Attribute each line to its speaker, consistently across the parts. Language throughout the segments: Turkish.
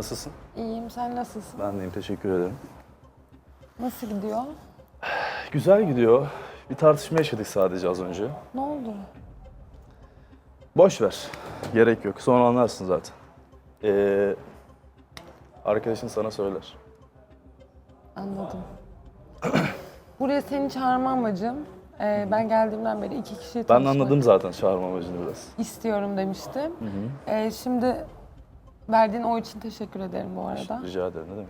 Speaker 1: Nasılsın?
Speaker 2: İyiyim, sen nasılsın?
Speaker 1: Ben deyim, teşekkür ederim.
Speaker 2: Nasıl gidiyor?
Speaker 1: Güzel gidiyor. Bir tartışma yaşadık sadece az önce.
Speaker 2: Ne oldu?
Speaker 1: Boş ver. Gerek yok. Sonra anlarsın zaten. Ee, arkadaşın sana söyler.
Speaker 2: Anladım. Buraya seni çağırma amacım, e, ben geldiğimden beri iki kişiyi
Speaker 1: Ben
Speaker 2: tanışmak
Speaker 1: anladım zaten çağırma amacını biraz.
Speaker 2: istiyorum demiştim. E, şimdi verdiğin o için teşekkür ederim bu arada.
Speaker 1: Rica ederim. Ne demek?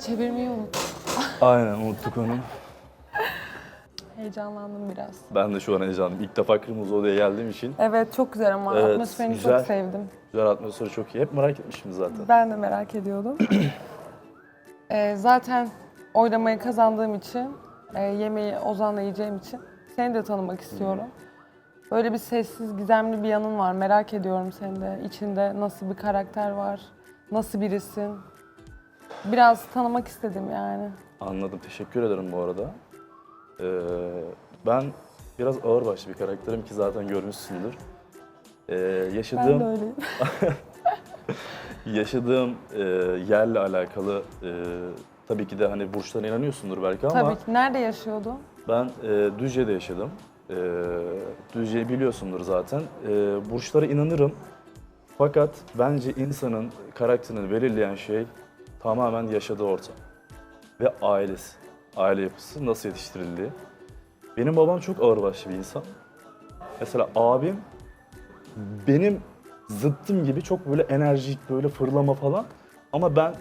Speaker 2: Çevirmeyi unuttum.
Speaker 1: Aynen unuttuk onu.
Speaker 2: Heyecanlandım biraz.
Speaker 1: Ben de şu an heyecanlıyım. İlk defa Kırmızı Oda'ya geldiğim için
Speaker 2: Evet çok güzel ama
Speaker 1: Evet,
Speaker 2: atmosferini
Speaker 1: güzel.
Speaker 2: çok sevdim.
Speaker 1: güzel atmosferi çok iyi. Hep merak etmişim zaten.
Speaker 2: Ben de merak ediyordum. E, zaten oylamayı kazandığım için, e, yemeği Ozan'la yiyeceğim için seni de tanımak istiyorum. Böyle bir sessiz, gizemli bir yanın var. Merak ediyorum seni de. İçinde nasıl bir karakter var, nasıl birisin. Biraz tanımak istedim yani.
Speaker 1: Anladım. Teşekkür ederim bu arada. Ee, ben biraz ağırbaşlı bir karakterim ki zaten görmüşsündür. Ee,
Speaker 2: Ben
Speaker 1: yaşadığım
Speaker 2: de öyleyim.
Speaker 1: yaşadığım e, yerle alakalı e, tabii ki de hani burçlara inanıyorsundur belki ama
Speaker 2: Tabii ki. Nerede yaşıyordun?
Speaker 1: ben e, Düzce'de yaşadım. E, Düzce'yi biliyorsundur zaten. E, burçlara inanırım. Fakat bence insanın karakterini belirleyen şey tamamen yaşadığı ortam ve ailesi. Aile yapısı, nasıl yetiştirildiği. Benim babam çok ağırbaşlı bir insan. Mesela abim benim zıttım gibi çok böyle enerjik, böyle fırlama falan. Ama ben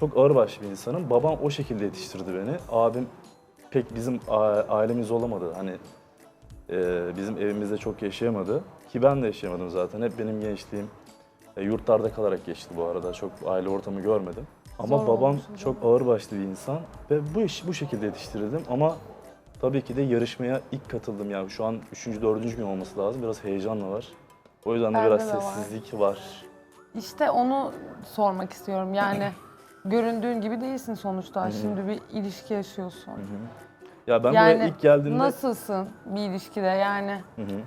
Speaker 1: çok ağırbaşlı bir insanım. Babam o şekilde yetiştirdi beni. Abim pek bizim ailemiz olamadı. Hani e, bizim evimizde çok yaşayamadı. Ki ben de yaşayamadım zaten. Hep benim gençliğim e, yurtlarda kalarak geçti bu arada. Çok aile ortamı görmedim. Ama
Speaker 2: Zor
Speaker 1: babam
Speaker 2: olmuş
Speaker 1: çok ağırbaşlı bir insan ve bu iş bu şekilde yetiştirildim ama tabii ki de yarışmaya ilk katıldım yani şu an 3. 4. gün olması lazım. Biraz heyecanla var. O yüzden de
Speaker 2: Bende
Speaker 1: biraz
Speaker 2: de var.
Speaker 1: sessizlik var.
Speaker 2: İşte onu sormak istiyorum. Yani göründüğün gibi değilsin sonuçta. Şimdi bir ilişki yaşıyorsun.
Speaker 1: Ya ben
Speaker 2: yani
Speaker 1: buraya ilk geldiğimde
Speaker 2: nasılsın bir ilişkide yani?
Speaker 1: Hı hı.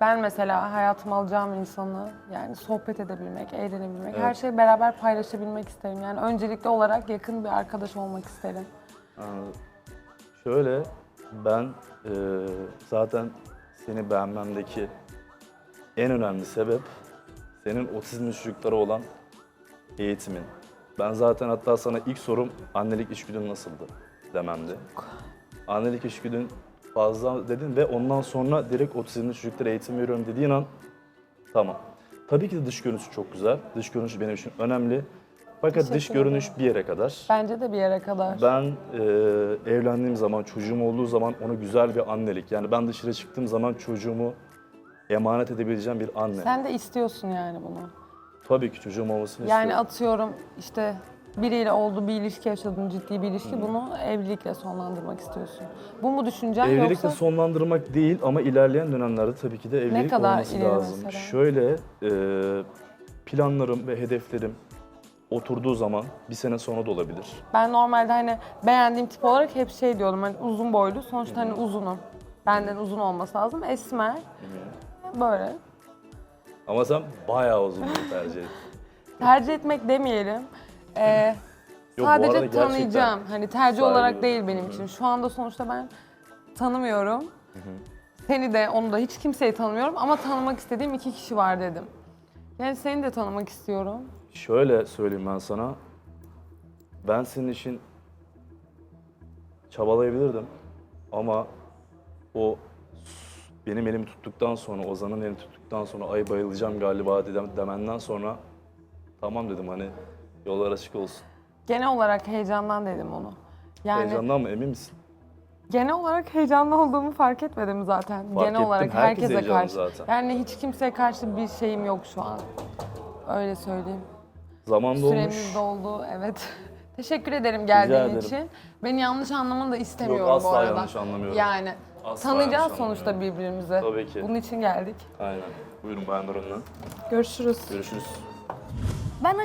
Speaker 2: Ben mesela hayatıma alacağım insanı yani sohbet edebilmek, eğlenebilmek, her
Speaker 1: Evet.
Speaker 2: şeyi beraber paylaşabilmek isterim. Yani öncelikli olarak yakın bir arkadaş olmak isterim.
Speaker 1: Şöyle ben e, zaten seni beğenmemdeki en önemli sebep senin otizmli çocuklara olan eğitimin. Ben zaten hatta sana ilk sorum annelik içgüdün nasıldı dememdi. Annelik içgüdün fazla dedin ve ondan sonra direkt otizmli çocuklara eğitim veriyorum dediğin an tamam. Tabii ki de dış görünüşü çok güzel. Dış görünüş benim için önemli. Fakat dış
Speaker 2: Teşekkür
Speaker 1: görünüş bir yere kadar.
Speaker 2: Bence de bir yere kadar.
Speaker 1: Ben e, evlendiğim zaman, çocuğum olduğu zaman ona güzel bir annelik. Yani ben dışarı çıktığım zaman çocuğumu emanet edebileceğim bir anne.
Speaker 2: Sen de istiyorsun yani bunu.
Speaker 1: Tabii ki çocuğum olmasını
Speaker 2: Yani
Speaker 1: istiyorum.
Speaker 2: atıyorum işte biriyle oldu bir ilişki yaşadın ciddi bir ilişki bunu evlilikle sonlandırmak istiyorsun. Bu mu düşüncen
Speaker 1: Evlilikle
Speaker 2: yoksa
Speaker 1: sonlandırmak değil ama ilerleyen dönemlerde tabii ki de evlilik
Speaker 2: kadar
Speaker 1: olması
Speaker 2: ileri
Speaker 1: lazım.
Speaker 2: mesela?
Speaker 1: Şöyle e, planlarım ve hedeflerim oturduğu zaman bir sene sonra da olabilir.
Speaker 2: ben normalde hani beğendiğim tip olarak hep şey diyordum hani uzun boylu sonuçta hani uzunum. Benden uzun olması lazım. Esmer. Böyle.
Speaker 1: Ama sen bayağı uzun bir tercih ettin.
Speaker 2: Tercih etmek demeyelim. Ee,
Speaker 1: Yok, bu
Speaker 2: sadece
Speaker 1: arada gerçekten
Speaker 2: tanıyacağım. Hani tercih
Speaker 1: saygı
Speaker 2: olarak değil benim için. Şu anda sonuçta ben tanımıyorum. Seni de onu da hiç kimseyi tanımıyorum ama tanımak istediğim iki kişi var dedim. Yani seni de tanımak istiyorum.
Speaker 1: Şöyle söyleyeyim ben sana. Ben senin için çabalayabilirdim. Ama o benim elimi tuttuktan sonra, Ozan'ın elini tuttuktan sonra ay bayılacağım galiba dedem- demenden sonra tamam dedim hani yollar açık olsun.
Speaker 2: Genel olarak heyecandan dedim onu. Yani
Speaker 1: Heyecandan mı emin misin?
Speaker 2: genel olarak heyecanlı olduğumu fark etmedim zaten.
Speaker 1: Fark
Speaker 2: genel
Speaker 1: ettim,
Speaker 2: olarak
Speaker 1: herkes
Speaker 2: herkese
Speaker 1: heyecanlı
Speaker 2: karşı.
Speaker 1: zaten.
Speaker 2: Yani hiç kimseye karşı bir şeyim yok şu an. Öyle söyleyeyim.
Speaker 1: Zaman dolmuş.
Speaker 2: Süremiz doldu, evet. Teşekkür ederim geldiğin
Speaker 1: ederim.
Speaker 2: için. Beni yanlış anlamanı da istemiyorum
Speaker 1: Yok, asla
Speaker 2: bu arada.
Speaker 1: yanlış anlamıyorum.
Speaker 2: Yani
Speaker 1: Asla
Speaker 2: tanıyacağız
Speaker 1: yanlış
Speaker 2: sonuçta
Speaker 1: anlamıyorum.
Speaker 2: birbirimizi.
Speaker 1: Tabii ki.
Speaker 2: Bunun için geldik.
Speaker 1: Aynen. Buyurun Bayan Nurhan'la.
Speaker 2: Görüşürüz.
Speaker 1: Görüşürüz.
Speaker 3: Ben